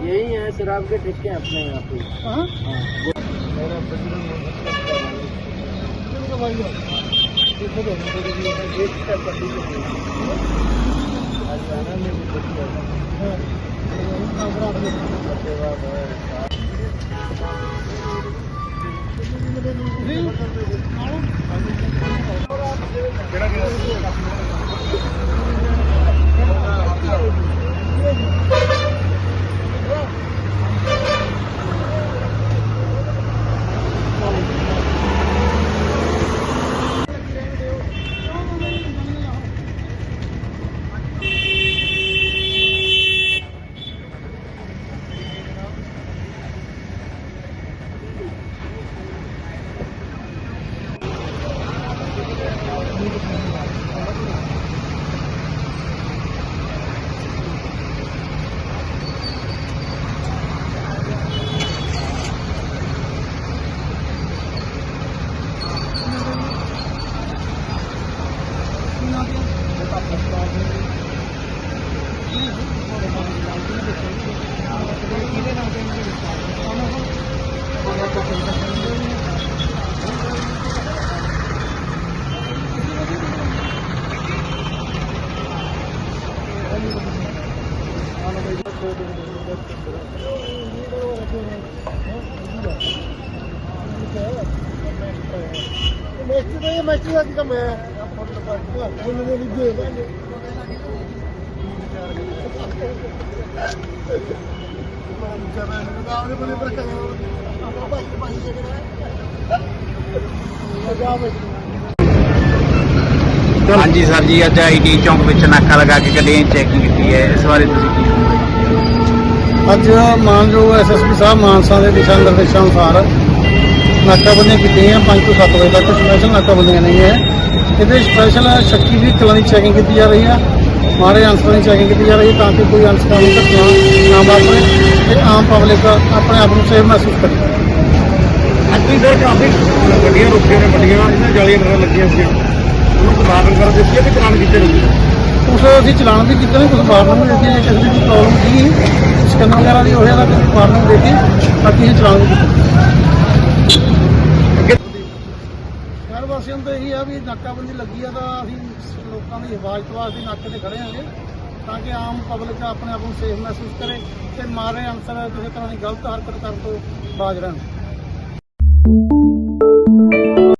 यही है शराब के टिक्के अपने यहाँ पे हरियाणा में भी कुछ है Thank you. हाँ जी सर जी अच्छा आई टी चौंक में नाका लगा के कदम चेकिंग की है इस बारे तुम की ਅੱਜ ਮਾਨਯੋਗ ਐਸਐਸਪੀ ਸਾਹਿਬ ਮਾਨਸਾ ਦੇ ਦਿਸ਼ਾ ਨਿਰਦੇਸ਼ਾਂ ਅਨੁਸਾਰ ਨਾਕਾਬੰਦੀਆਂ ਕੀਤੀਆਂ 5 ਤੋਂ 7 ਵਜੇ ਤੱਕ। ਸਪੈਸ਼ਲ ਨਾਕਾਬੰਦੀਆਂ ਨਹੀਂ ਹੈ। ਇਹਦੇ ਸਪੈਸ਼ਲ ਸ਼ੱਕੀ ਵਹੀਕਲਾਂ ਦੀ ਚੈਕਿੰਗ ਕੀਤੀ ਜਾ ਰਹੀ ਹੈ ਮਾਰੇ ਅਨਸਰਾਂ ਦੀ ਚੈਕਿੰਗ ਕੀਤੀ ਜਾ ਰਹੀ ਹੈ ਤਾਂ ਕਿ ਕੋਈ ਅਨਸਕਾਮੀ ਘਟਨਾ ਨਾ ਵਾਪਰੇ ਤੇ ਆਮ ਪਬਲਿਕ ਆਪਣੇ ਆਪ ਨੂੰ ਸੇਫ ਮਹਿਸੂਸ ਕਰੇ। ਅੱਗੇ ਸਰ ਕਾਫੀ ਗੱਡੀਆਂ ਰੁਕੀਆਂ ਨੇ ਵੱਡੀਆਂ ਇਹਨਾਂ ਜਾਲੀਆਂ ਵਗੈਰਾ ਲੱਗੀਆਂ ਸੀ ਉਹਨੂੰ ਪ੍ਰਵਾਨ ਕਰ ਦਿੱਤੀ ਹੈ ਕਿ ਚਲਾਨ ਕੀਤੇ ਨੇ। ਕੁਛ ਅਸੀਂ ਚਲਾਨ ਵੀ ਕੀਤੇ ਨੇ ਕੁਝ ਵਾਰਨਿੰਗ ਵੀ ਦਿੱਤੀ ਹੈ ਕਿਸੇ ਦੀ ਪ੍ਰੋਬਲਮ ਸੀ ਸਕਨ ਵਗੈਰਾ ਦੀ ਹੋਇਆ ਤਾਂ ਵਾਰਨਿੰਗ ਦੇ ਦਿੱਤੀ ਬਾਕੀ ਅਸੀਂ ਚਲਾਨ ਸ਼ਹਿਰ ਵਾਸੀਆਂ ਨੂੰ ਤਾਂ ਇਹੀ ਆ ਵੀ ਨਾਕਾਬੰਦੀ ਲੱਗੀ ਆ ਤਾਂ ਅਸੀਂ ਲੋਕਾਂ ਦੀ ਹਿਫਾਜ਼ਤ ਵਾਸਤੇ ਨਾਕੇ ਤੇ ਖੜੇ ਹਾਂਗੇ, ਤਾਂ ਕਿ ਆਮ ਪਬਲਿਕ ਆਪਣੇ ਆਪ ਨੂੰ ਸੇਫ ਮਹਿਸੂਸ ਕਰੇ ਤੇ ਮਾਰੇ ਅਨਸਰ ਕਿਸੇ ਤਰ੍ਹਾਂ ਦੀ ਗਲਤ ਹਰਕਤ ਕਰਨ ਤੋਂ ਬਾਜ ਰਹਿਣ।